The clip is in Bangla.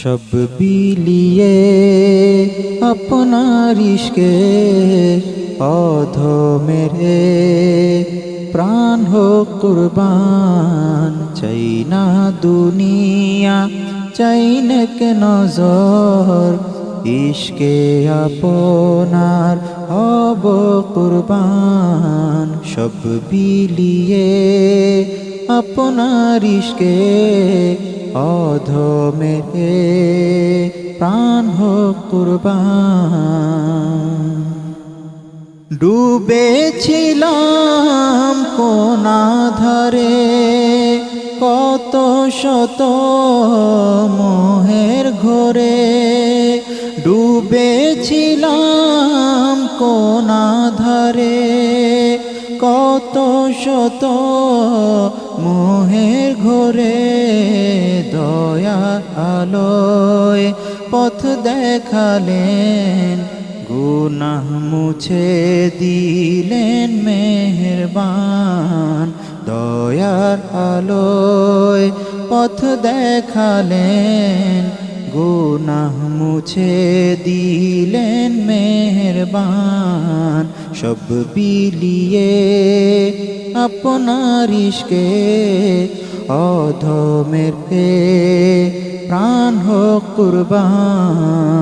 সব বিলিয়ে আপনার ইশকে অধমেরে প্রাণ হোক কুরবান, চাই না দুনিয়া, চাই না নজর, ইশকে আপনার হব কুরবান। সব বিলিয়ে আপনার ইশকে অধমেরে প্রাণ হোক কুরবান। ডুবেছিলাম কোন ধারে কত শত মোহের ঘরে। ডুবেছিলাম কোন ধারে কত শত মোহের ঘরে দয়া আলোয় পথ দেখালেন, গুনাহ মুছে দিলেন মেহরবান দয়ার আলোয় পথ দেখালেন গুনাহ মুছে দিলেন মেহরবান। সব বিলিয়ে আপনার ইশকে অধমের পে প্রাণ হোক কুরবান।